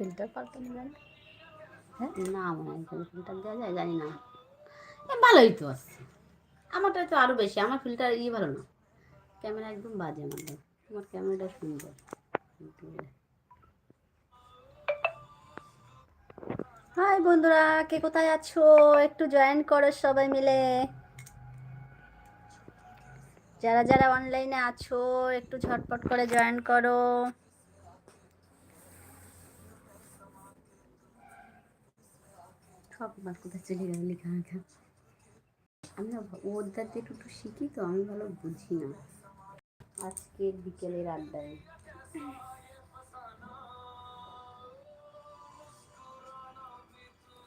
Filter পাল্টানো যায়? হ্যাঁ? না মনে হয় ফিল্টার দেওয়া যায় জানি না। এ, ভালোই তো আছে। আমারটা তো আরও বেশি আমার ফিল্টার ই ভালো না। ক্যামেরা একদম বাজে আমাদের তোমার ক্যামেরাটা সুন্দর। হাই বন্ধুরা কে কোথায় আছো? একটু জয়েন করো সবাই মিলে। যারা যারা অনলাইনে আছো একটু ঝটপট করে জয়েন করো। সব বার কোথায় চলে গেল লেখা লেখা আমি না ভ- ওর দাঁতে একটু শিখি তো আমি ভালো বুঝি না। আজকে বিকেলের আড্ডায়।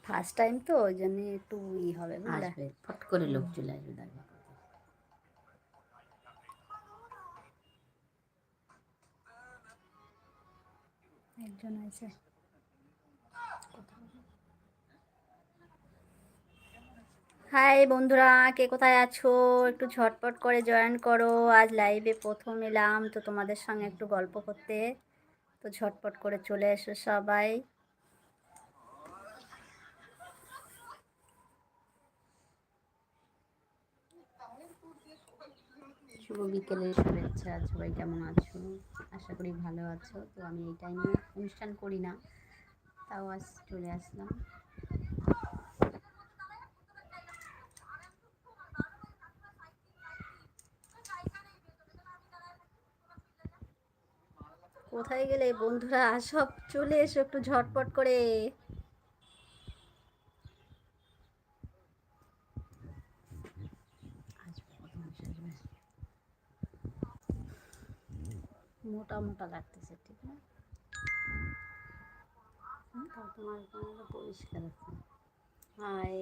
ফার্স্ট টাইম তো ওই জন্য একটু ই হবে আসবে ফট করে লোক চলে আসবে দাঁড়িয়ে একজন আছে। হাই বন্ধুরা, কে কোথায় আছো? একটু ঝটপট করে জয়েন করো। আজ লাইভে প্রথম এলাম, তো তোমাদের সঙ্গে একটু গল্প করতে। তো ঝটপট করে চলে এসো সবাই। শুভ বিকেলের শুভেচ্ছা, সবাই কেমন আছো? আশা করি ভালো আছো। তো আমি এই টাইমে অনুষ্ঠান করি না, তাও আজ চলে আসলাম। কোথায় গেলে বন্ধুরা? সব চলে এসো একটু ঝটপট করে। মোটা মোটা লাগতেছে, ঠিক না? তোমার পরিষ্কার হাই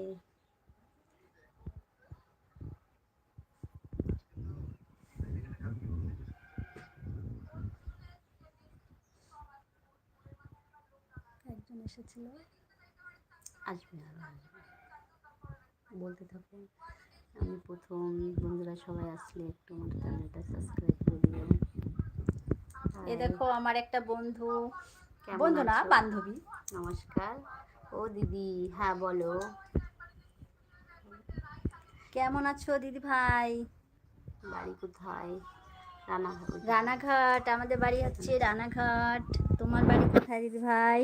একজন এসেছিল। আসবে আরও আসবে। বলতে থাকো আমি প্রথম বন্ধুরা সবাই আসলে একটু আমার চ্যানেলটা সাবস্ক্রাইব করে দিও। এ দেখো আমার একটা বন্ধু। বন্ধু না বান্ধবী। নমস্কার। ও দিদি হ্যাঁ বলো। কেমন আছো দিদি ভাই? বাড়ি কোথায়? রানাঘাট। রানাঘাট আমাদের বাড়ি হচ্ছে রানাঘাট। তোমার বাড়ি কোথায় দিদি ভাই?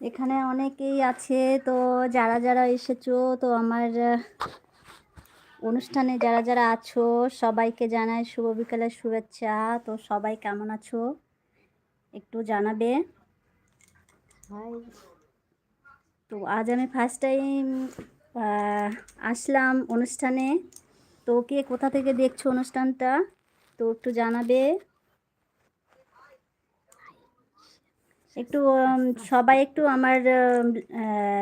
এখানে অনেকেই আছে তো যারা যারা এসেছ তো আমার অনুষ্ঠানে যারা যারা আছো সবাইকে জানাই শুভ বিকালের শুভেচ্ছা। তো সবাই কেমন আছো? একটু জানাবে। তো আজ আমি ফার্স্ট টাইম আসলাম অনুষ্ঠানে। তো কে কোথা থেকে দেখছ অনুষ্ঠানটা? তো একটু জানাবে। একটু সবাই একটু আমার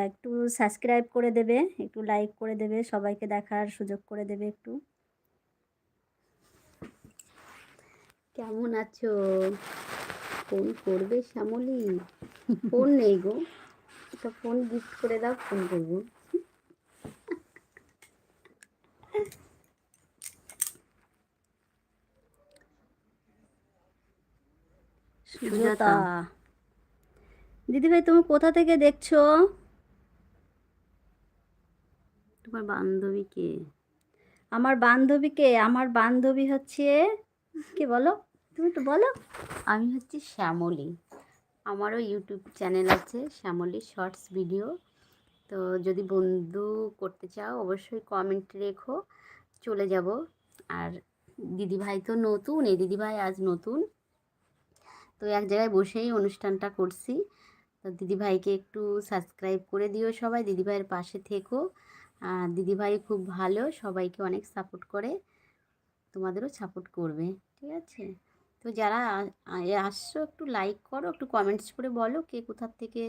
একটু সাবস্ক্রাইব করে দেবে, একটু লাইক করে দেবে, সবাইকে দেখার সুযোগ করে দেবে একটু। কেমন আছো? ফোন করবে শ্যামলি? ফোন নেই গো। একটা ফোন গিফট করে দাও ফোন করব। সুজাতা। দিদিভাই তুমি কোথা থেকে দেখছ? তোমার বান্ধবীকে আমার বান্ধবীকে আমার বান্ধবী হচ্ছে কে বলো? তুমি তো বলো। আমি হচ্ছে শ্যামলী। আমারও ইউটিউব চ্যানেল আছে শ্যামলী শর্টস ভিডিও তো যদি বন্ধু করতে চাও অবশ্যই কমেন্ট রেখো চলে যাব। আর দিদিভাই তো নতুন এই দিদিভাই আজ নতুন। তো এক জায়গায় বসেই অনুষ্ঠানটা করছি। তো দিদিভাইকে একটু সাবস্ক্রাইব করে দিও সবাই, দিদিভাইয়ের পাশে থেকো। আর দিদিভাই খুব ভালো, সবাইকে অনেক সাপোর্ট করে, তোমাদেরও সাপোর্ট করবে, ঠিক আছে? তো যারা আসছো, একটু লাইক করো, একটু কমেন্টস করে বলো, কে কোথার থেকে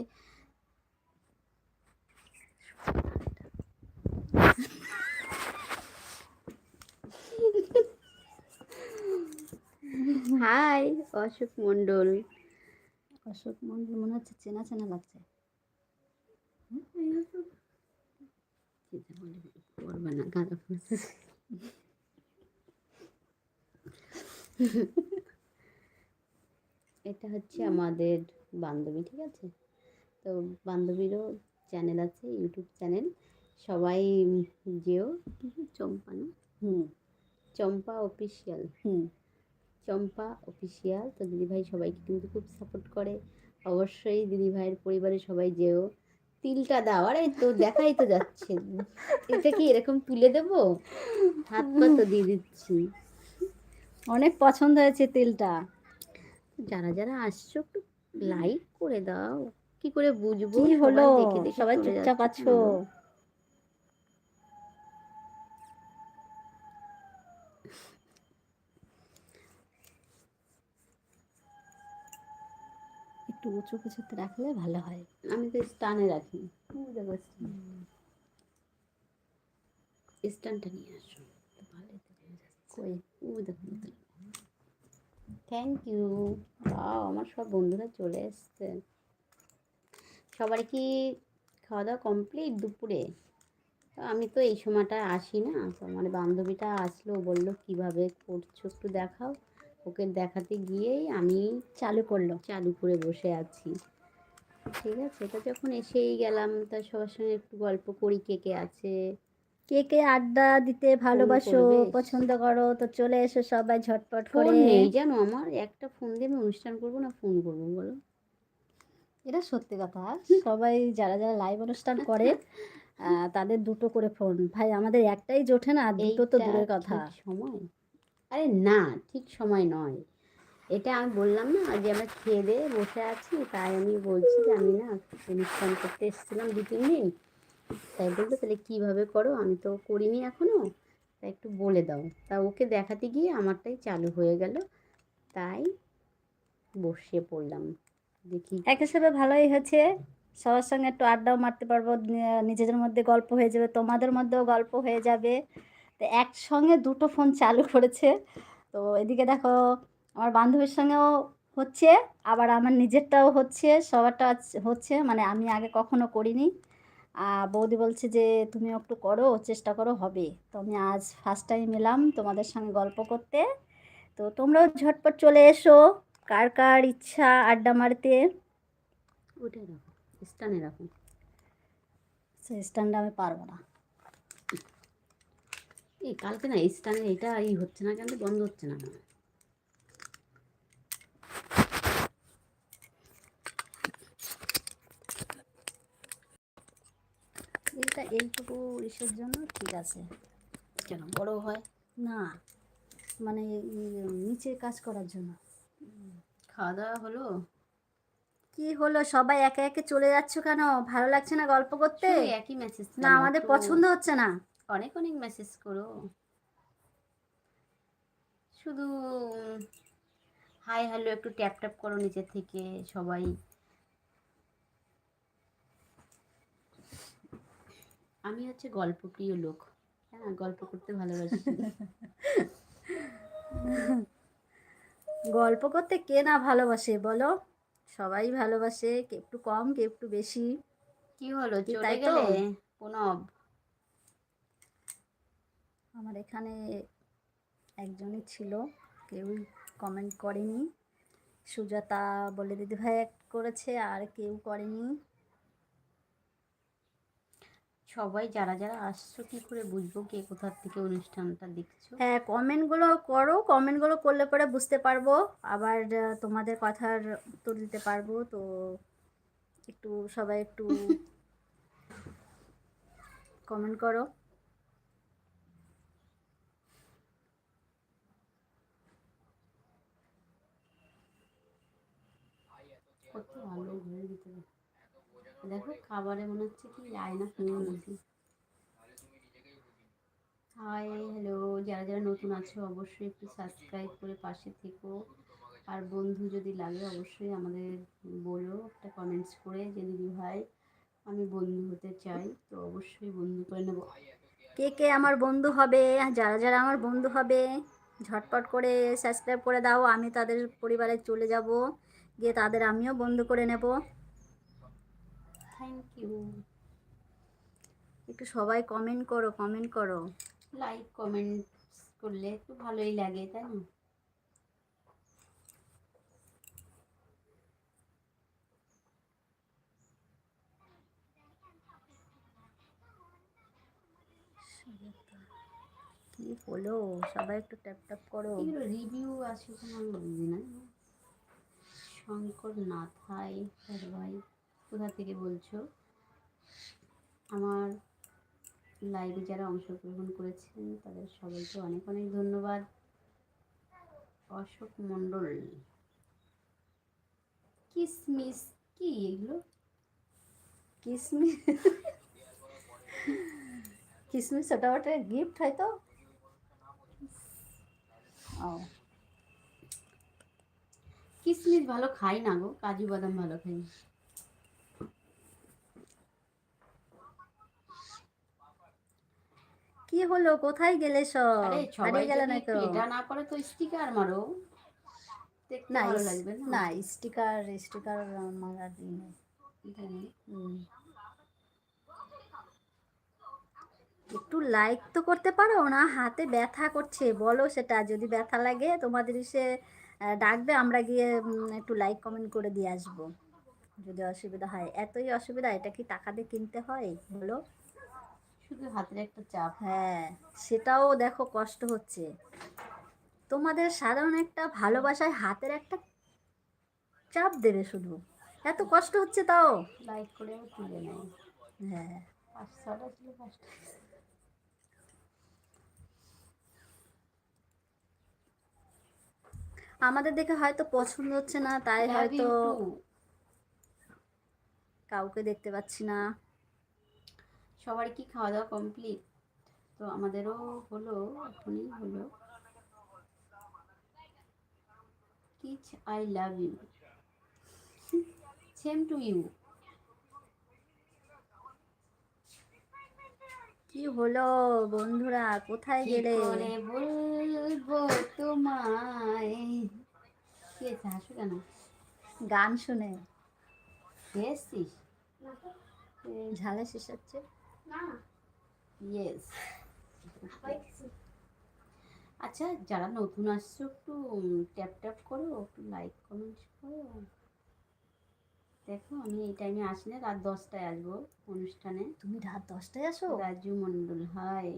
হাই অশোক মণ্ডল। অশোক মন্ডল মনে হচ্ছে চেনা চেনা লাগছে। করবে না গাঁদা ফুল এটা হচ্ছে আমাদের বান্ধবী ঠিক আছে? তো বান্ধবীরও চ্যানেল আছে ইউটিউব চ্যানেল সবাই যেও। চম্পা না? হুম। চম্পা অফিসিয়াল হুম। চম্পা অফিসিয়াল তো দিদিভাই সবাইকে কিন্তু খুব সাপোর্ট করে। অবশ্যই দিদিভাইয়ের পরিবারের সবাই যেও। তিলটা দাও। আরে তো দেখাই তো যাচ্ছে। এটা কি এরকম তুলে দেবো? হাত পা তো দিয়ে দিচ্ছি। অনেক পছন্দ হয়েছে তিলটা। যারা যারা আসছো একটু লাইক করে দাও। কি করে বুঝব? হলো? সবাই চুপচাপ আছো। একটু উঁচু কিছুতে রাখলে ভালো হয়। আমি তো স্টানে রাখি। ওই দেখো স্টানটা নিয়ে আসো। থ্যাংক ইউ বাও আমার সব বন্ধুরা চলে এসছে। সবার কি খাওয়া দাওয়া কমপ্লিট দুপুরে আমি তো এই সময়টা আসি না। তো আমার বান্ধবীটা আসলো, বলল, কীভাবে করছ একটু দেখাও। ওকে দেখাতে গিয়েই আমি চালু করল চালু করে বসে আছি। ঠিক আছে এটা যখন এসেই গেলাম তা সবার সঙ্গে একটু গল্প করি কে কে আছে? কে কে আড্ডা দিতে ভালোবাসো পছন্দ করো তো চলে এসো সবাই ঝটপট করে। নেই জানো আমার? একটা ফোন দিয়ে আমি অনুষ্ঠান করব না ফোন করব বলো? এটা সত্যি কথা। সবাই যারা যারা লাইভ অনুষ্ঠান করে তাদের দুটো করে ফোন। ভাই আমাদের একটাই জোটে না দুটো তো দূরের কথা। সময়। আরে না, ঠিক সময় নয়। এটা আমি বললাম না যে আমরা খেয়ে দিয়ে বসে আছি, তাই আমি বলছি যে আমি না অনুষ্ঠান করতে এসেছিলাম দু, তিন দিন। তাই বলল, তাহলে কীভাবে করো? আমি তো করিনি এখনও তা একটু বলে দাও। তা ওকে দেখাতে গিয়ে আমারটাই চালু হয়ে গেল। তাই বসে পড়লাম। দেখি। এক হিসেবে ভালোই হয়েছে। সবার সঙ্গে একটু আড্ডাও মারতে পারব। নিজেদের মধ্যে গল্প হয়ে যাবে, তোমাদের মধ্যেও গল্প হয়ে যাবে। তো একসঙ্গে দুটো ফোন চালু করেছে। তো এদিকে দেখো আমার বান্ধবীর সঙ্গেও হচ্ছে আবার আমার নিজেরটাও হচ্ছে সবারটা হচ্ছে মানে আমি আগে কখনো করিনি। বৌদি বলছে যে তুমি একটু করো চেষ্টা করো হবে। তো আমি আজ ফার্স্ট টাইম এলাম তোমাদের সঙ্গে গল্প করতে। তো তোমরাও ঝটপট চলে এসো কার কার ইচ্ছা আড্ডা মারতে? ওটা রাখো স্টানে রাখো। সেই স্ট্যান্ডে আমি পারব না। এই কালকে না এই স্টানে এটা এই হচ্ছে না কেন বন্ধ হচ্ছে না কেন? এটা এইটুকু ইসের জন্য ঠিক আছে। কেন বড় হয়? না মানে নিচে কাজ করার জন্য। খাওয়া দাওয়া হলো? কি হলো? সবাই একে একে চলে যাচ্ছ কেন? ভালো লাগছে না গল্প করতে? একই মেসেজ না আমাদের পছন্দ হচ্ছে না। অনেক অনেক মেসেজ করো। শুধু হাই হ্যালো একটু ট্যাপ ট্যাপ করো নিচে থেকে সবাই। আমি হচ্ছে গল্পপ্রিয় লোক হ্যাঁ গল্প করতে ভালোবাসি। গল্প করতে কে না ভালোবাসে বলো? সবাই ভালোবাসে কে একটু কম কে একটু বেশি। কি হলো চলে? গেলে? প্রণব। আমার এখানে একজনই ছিল কেউই কমেন্ট করেনি। সুজাতা বলে দিদিভাই করেছে আর কেউ করেনি। সবাই যারা যারা আসছো কি করে বুঝব কে কোথার থেকে অনুষ্ঠানটা দেখছ? হ্যাঁ কমেন্টগুলো করো। কমেন্টগুলো করলে পরে বুঝতে পারব। আবার তোমাদের কথার উত্তর দিতে পারব। তো একটু সবাই একটু কমেন্ট করো। কত ভালো ঘরের ভিতরে। দেখো, খাবারে মনে হচ্ছে কি আয়না ফুটে গেছে হাই হ্যালো যারা যারা নতুন আছো, অবশ্যই একটু সাবস্ক্রাইব করে পাশে থেকো। আর বন্ধু যদি লাগে, অবশ্যই আমাদের বলো, একটা কমেন্টস করে, যে দিদি ভাই, আমি বন্ধু হতে চাই, তো অবশ্যই বন্ধু করে নেব। কে কে আমার বন্ধু হবে যারা যারা আমার বন্ধু হবে, ঝটপট করে সাবস্ক্রাইব করে দাও, আমি তাদের পরিবারে চলে যাব। দিয়ে তাদের আমিও বন্ধ করে নেব। থ্যাংক ইউ একটু সবাই কমেন্ট করো কমেন্ট করো। লাইক কমেন্ট করলে একটু ভালোই লাগে তাই না? কি হলো? সবাই একটু ট্যাপ ট্যাপ করো। রিভিউ আছে কোনো না। শঙ্কর নাথ হাই দাদা ভাই, কোথা থেকে বলছো? আমার লাইভে যারা অংশগ্রহণ করেছেন, তাদের সবাইকে অনেক অনেক ধন্যবাদ। অশোক মণ্ডল, কিসমিস, কি এগুলো? কিসমিস? কিসমিস, ওটা ওটা গিফট হয়তো ও। কিসমিস ভালো খাই না গো কাজু বাদাম ভালো খাই কি হলো? কোথায় গেলে সব? আরে হারিয়ে গেলে না একটু তো এটা না করে তো স্টিকার মারো। না লাগবে না? স্টিকার স্টিকার আমার আর ই নেই। তাই না? হুম। একটু লাইক তো করতে পারো না? হাতে ব্যথা করছে বলো সেটা। যদি ব্যথা লাগে তোমাদের এসে আহ, ডাকবে আমরা গিয়ে একটু লাইক কমেন্ট করে দিয়ে আসব। যদি অসুবিধা হয়। এতই অসুবিধা এটা কি টাকা দিয়ে কিনতে হয়? বলো। শুধু হাতের একটা চাপ। হ্যাঁ সেটাও দেখো কষ্ট হচ্ছে। তোমাদের সাধারণ একটা ভালোবাসায় হাতের একটা চাপ দেবে শুধু। এত কষ্ট হচ্ছে তাও। লাইক করেও তুলে নেয়। হ্যাঁ। আমাদের দেখে হয়তো পছন্দ হচ্ছে না তাই হয়তো কাউকে দেখতে পাচ্ছি না। সবার কি খাওয়া দাওয়া কমপ্লিট তো আমাদেরও হলো এখনই হলো। কিচ I love you same to you কি হলো বন্ধুরা? কোথায় গেলে? বলব তোমায়? কে হাসো কেন? গান শুনে। ঝালে শেষ হচ্ছে ইয়েস আচ্ছা যারা নতুন আসছো একটু ট্যাপ ট্যাপ করো একটু লাইক কমেন্ট করো। দেখো আমি এই টাইমে আসি না রাত দশটায় আসব অনুষ্ঠানে। তুমি রাত দশটায় আসো? রাজু মণ্ডল হাই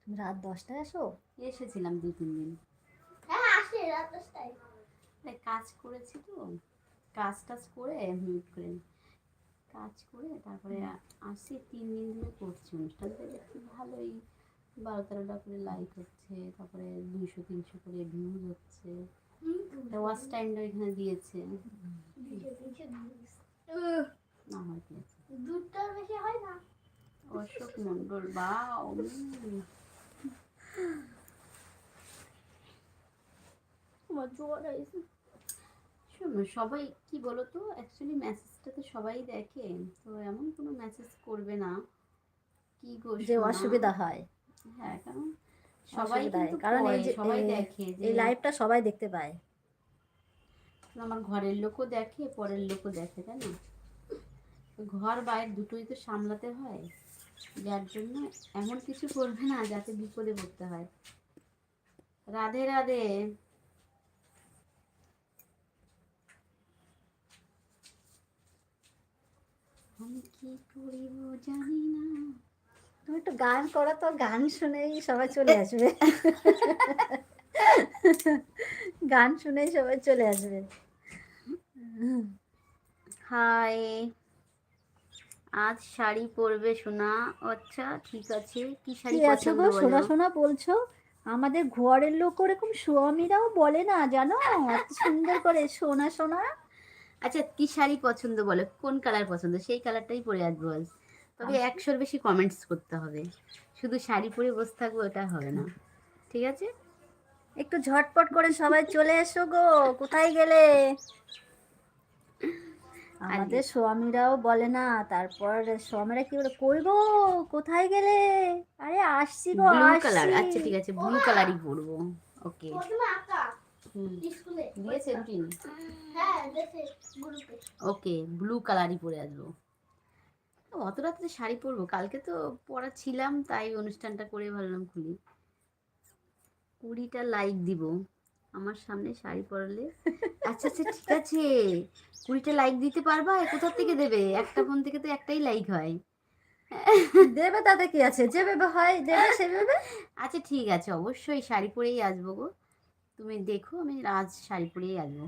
তুমি রাত দশটায় আসো? এসেছিলাম দু তিন দিন। হ্যাঁ আসে রাত দশটায়। কাজ করেছি তো। কাজ টাজ করে মিউট করে কাজ করে তারপরে আসি তিন দিন ধরে করছি অনুষ্ঠানটা দেখছি ভালোই বারো তেরোটা করে লাইক হচ্ছে তারপরে দুইশো তিনশো করে ভিউজ হচ্ছে। ওয়াচ টাইমটা এখানে দিয়েছে। বেশি হয় না? অশোক মণ্ডল বা আমার জ্বর শোনো সবাই কি বলো তো অ্যাকচুয়ালি মেসেজটা তো সবাই দেখে তো এমন কোনো মেসেজ করবে না। কি গো যে অসুবিধা হয়। হ্যাঁ কারণ সবাই। কিন্তু কারণ এই যে সবাই দেখে এই লাইভটা সবাই দেখতে পায়। আমার ঘরের লোকও দেখে পরের লোকও দেখে তাই না? ঘর বাইরে দুটোই তো সামলাতে হয়। যার জন্য এমন কিছু করবে না যাতে বিপদে পড়তে হয়। রাধে রাধে। আমি কি করিব জানি না। তুমি একটু গান করো তো গান শুনেই সবাই চলে আসবে। গান শুনেই সবাই চলে আসবে। হাই আজ শাড়ি পরবে সোনা। আচ্ছা ঠিক আছে। কি শাড়ি পছন্দ গো? বলো? শোনা শোনা বলছো? আমাদের ঘরের লোক ওরকম স্বামীরাও বলে না জানো? এত সুন্দর করে সোনা সোনা। আচ্ছা কি শাড়ি পছন্দ বলো? কোন কালার পছন্দ? সেই কালারটাই পরে আসব আজ। তবে একশোর বেশি কমেন্টস করতে হবে। শুধু শাড়ি পরে বসে থাকব ওটা হবে না। ঠিক আছে? একটু ঝটপট করে সবাই চলে এসো গো। কোথায় গেলে? আমাদের স্বামীরাও বলে না তারপর স্বামীরা কি বলে কই গো? কোথায় গেলে? আরে আসছি গো ব্লু কালার আচ্ছা ঠিক আছে ব্লু কালারই পরবো। ওকে হ্যাঁ ওকে ব্লু কালারই পরে আসব। অত রাত্রে শাড়ি পরবো। কালকে তো পরা ছিলাম তাই অনুষ্ঠানটা করে ভাবলাম খুলি। কুড়িটা লাইক দিব। আমার সামনে শাড়ি পরালে আচ্ছা আচ্ছা ঠিক আছে। কুড়িটা লাইক দিতে পারবা? কোথা থেকে দেবে? একটা ফোন থেকে তো একটাই লাইক হয়। দেবে তাতে কি আছে? যেভাবে হয় দেবে সেভাবে? আচ্ছা ঠিক আছে। অবশ্যই শাড়ি পরেই আসব গো। তুমি দেখো আমি আজ শাড়ি পরেই আসব।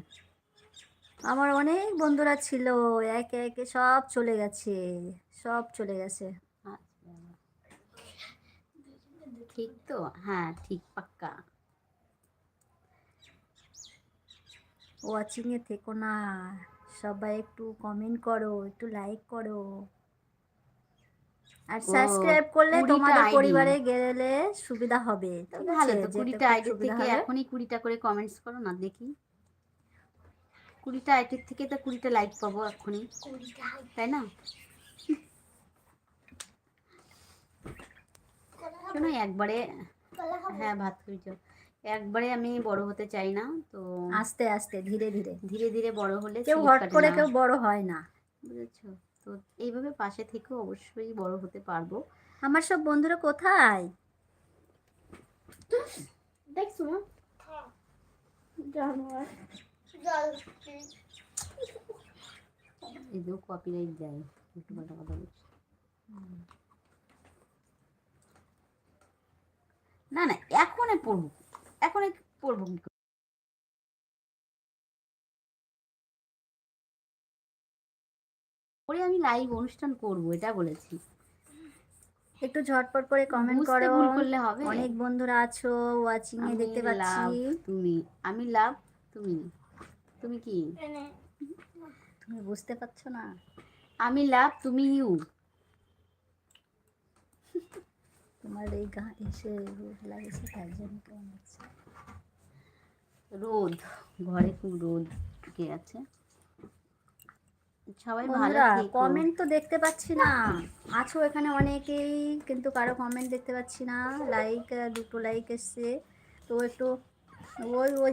আমার অনেক বন্ধুরা ছিল একে একে সব চলে গেছে সব চলে গেছে। ঠিক তো? হ্যাঁ ঠিক পাক্কা। ওয়াচিং এ থেকো না সবাই একটু কমেন্ট করো একটু লাইক করো। আর সাবস্ক্রাইব করলে তোমাদের পরিবারে গেলে সুবিধা হবে ভালো তো যেতে কুড়িটা খুব আইডি থেকে এখনই কুড়িটা করে কমেন্টস করো না দেখি। কুড়িটা আইডির থেকে তো কুড়িটা লাইক পাবো এখনই তাই না? শোনো একবারে হ্যাঁ ভাত খাইছো। একবারে আমি বড় হতে চাই না তো আস্তে আস্তে ধীরে ধীরে। ধীরে ধীরে বড় হলে কেউ হট করে কেউ বড় হয় না। বুঝেছ? তো এইভাবে পাশে থেকেও অবশ্যই বড় হতে পারব। আমার সব বন্ধুরা কোথায়? দেখছ না জানোয়ার। এদেরও কপিরাইট যায় একটু পাল্টা কথা বলছি। না না এখনই পড়ব এখনই পড়ব কি করে? আমি লাইভ অনুষ্ঠান করব এটা বলেছি। একটু ঝটপট করে কমেন্ট করো। ভুল করলে হবে। অনেক বন্ধুরা আছো ওয়াচিং এ দেখতে পাচ্ছি। তুমি আমি লাভ তুমি তুমি কি? তুমি বুঝতে পারছ না? আমি লাভ তুমি ইউ। তোমার এই গা এসে রোদ লাগেছে তার জন্য কেমন লাগছে? রোদ ঘরে খুব রোদ ঢুকে আছে সবাই ভালো কমেন্ট তো দেখতে পাচ্ছি না। আছো এখানে অনেকেই কিন্তু কারও কমেন্ট দেখতে পাচ্ছি না। লাইক দুটো লাইক এসছে। তো একটু ওই ওই ওই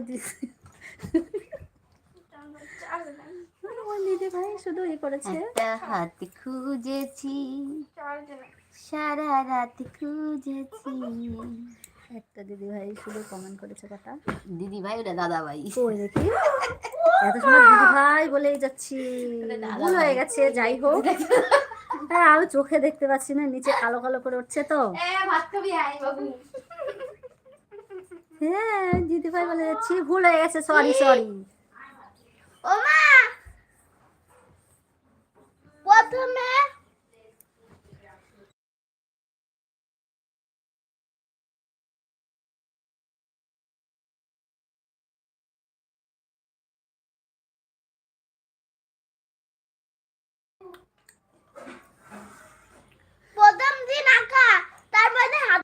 দিদি ভাই শুধু ই করেছে। একটা হাত খুঁজেছি। সারা রাত খুঁজেছি। একটা দিদি ভাই শুধু কমেন্ট করেছে কথা। দিদি ভাই ওটা দাদা ভাই দেখি? এত সময় দিদি ভাই বলেই যাচ্ছি। ভুল হয়ে গেছে যাই হোক। হ্যাঁ আমি চোখে দেখতে পাচ্ছি না নিচে কালো কালো করে উঠছে তো। হ্যাঁ দিদি ভাই বলে যাচ্ছি ভুল হয়ে গেছে সরি সরি ও মা প্রথমে প্রথম দিন আঁকা তারপরে হাত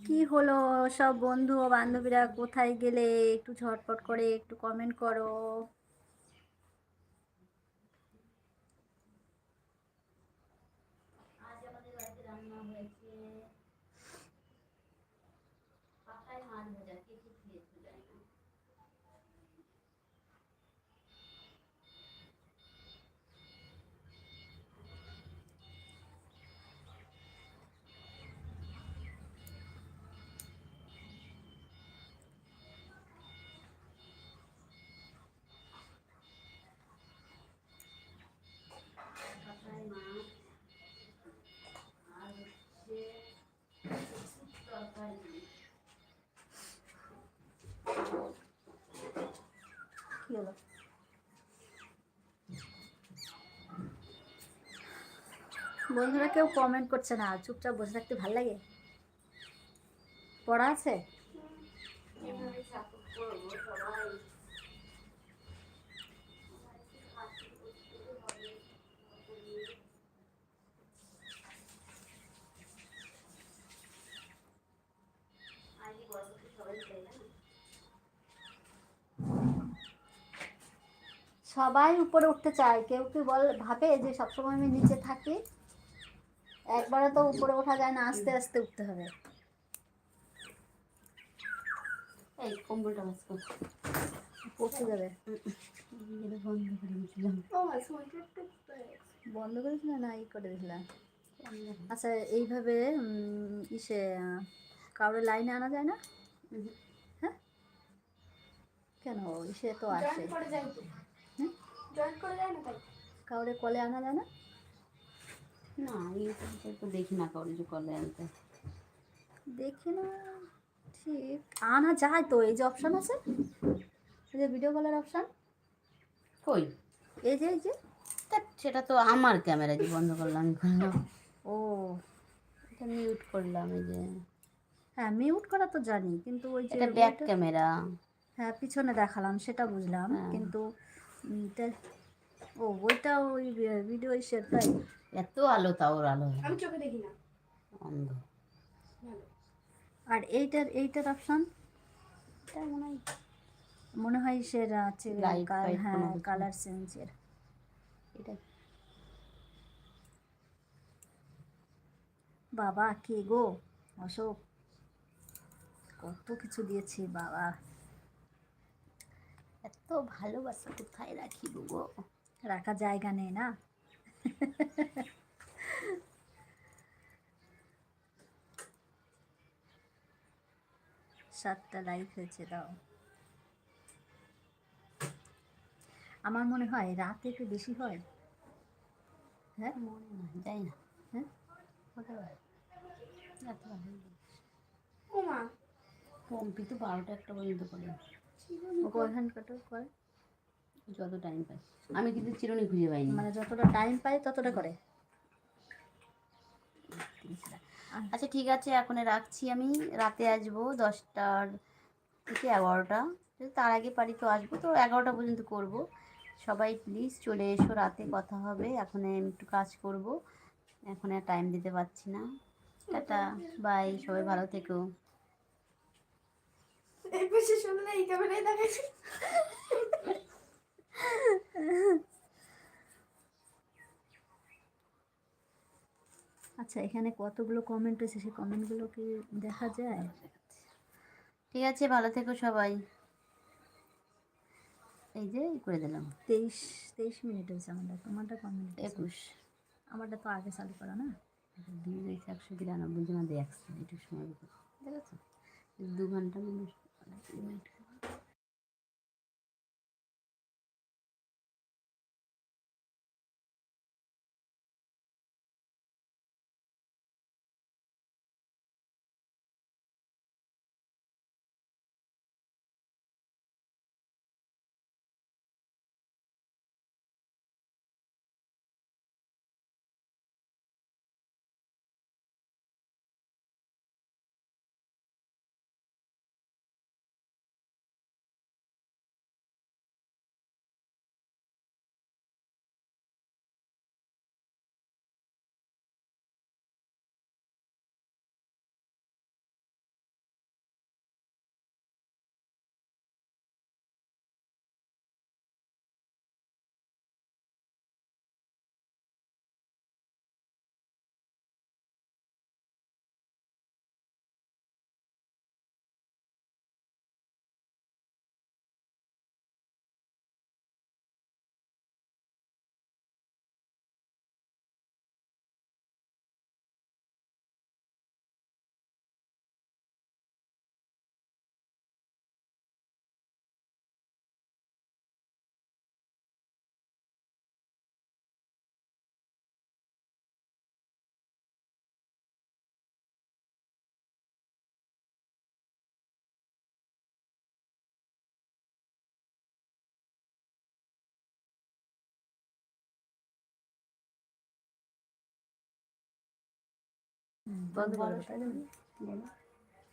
কি হলো সব বন্ধু ও বান্ধবীরা কোথায় গেলে? একটু ঝটপট করে একটু কমেন্ট করো। বন্ধুরা কেউ কমেন্ট করছে না, চুপচাপ বসে থাকতে ভালো লাগে? পড়া আছে? সবাই উপরে উঠতে চায়, কেউ কি বল, ভাবে যে সবসময় আমি নিচে থাকি? একবারে তো উপরে ওঠা যায় না আস্তে আস্তে উঠতে হবে। এই কম্বলটা বাস পড়তে যাবে। বন্ধ করে দিয়েছিলাম। বন্ধ করেছিল না ই করে দিয়েছিলাম। আচ্ছা এইভাবে ইসে কাউরে লাইনে আনা যায় না? হ্যাঁ? কেন ইসে তো আছে? কাউরে কলে আনা যায় না? না ইউটিউবে তো দেখি না যে কলে আনতে। দেখি না ঠিক। আনা যায় তো এই যে অপশান আছে? এই যে ভিডিও কলের অপশান কই? এই যে এই যে। তা সেটা তো আমার ক্যামেরা যে বন্ধ করলাম ও এটা মিউট করলাম এই যে। হ্যাঁ মিউট করা তো জানি কিন্তু ওই যে ব্যাক ক্যামেরা হ্যাঁ পিছনে দেখালাম সেটা বুঝলাম হ্যাঁ। কিন্তু ও ওইটা ওই ভিডিও তাই। এত আলো তাও আলো আমি চোখে দেখি না। অন্ধ। আর এইটার এইটার অপশান মনে হয় মনে হয় ইসের আছে হ্যাঁ কালার চেঞ্জের এটা বাবা কে গো? অশোক। কত কিছু দিয়েছি বাবা। এত ভালোবাসা কোথায় রাখি গো রাখা জায়গা নেই না? সাতটা লাইক হয়েছে দাও। আমার মনে হয় রাতে একটু বেশি হয়। হ্যাঁ? মনে না যাই না। হ্যাঁ? হতে পারে। পম্পি তো বারোটা একটা পর্যন্ত করে। ও কয়খান কাটো করে। যত টাইম পাই। আমি কিন্তু চিরুনি খুঁজে পাইনি। মানে যতটা টাইম পাই ততটা করে। আচ্ছা ঠিক আছে এখন রাখছি আমি। রাতে আসব দশটার থেকে এগারোটা। যদি তার আগে পারি তো আসব। তো এগারোটা পর্যন্ত করব। সবাই প্লিজ চলে এসো রাতে কথা হবে। এখন একটু কাজ করব। এখন আর টাইম দিতে পারছি না। টাটা বাই সবাই ভালো থেকো। এই ক্যামেরায় দেখাচ্ছি আচ্ছা এখানে কতগুলো কমেন্ট হয়েছে সেই কমেন্টগুলো কি দেখা যায় ঠিক আছে ভালো থেকো সবাই এই যে করে দিলাম তেইশ তেইশ মিনিট হয়েছে আমাদের তোমারটা কমেন্ট একুশ আমারটা তো আগে চালু করা না দুই হয়েছে একশো বিরানব্বই জন দেখছে একটু সময় দেখেছ দু ঘণ্টা মিনিট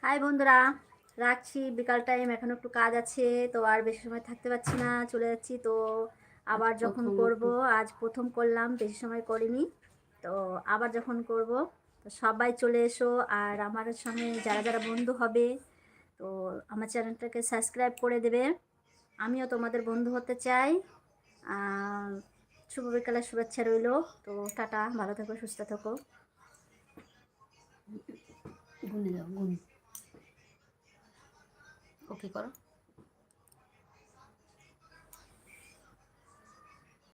হাই বন্ধুরা রাখছি বিকাল টাইম এখন একটু কাজ আছে তো আর বেশি সময় থাকতে পারছি না চলে যাচ্ছি তো আবার যখন প্রথম করব আজ প্রথম করলাম বেশি সময় করিনি তো আবার যখন করব তো সবাই চলে এসো আর আমার সঙ্গে যারা যারা বন্ধু হবে তো তো আমার চ্যানেলটাকে সাবস্ক্রাইব করে দেবে আমিও তোমাদের বন্ধু হতে চাই শুভ বিকালের শুভেচ্ছা রইল তো টাটা ভালো থেকো সুস্থ থেকো। গুনে দাও গুন। ওকে করো।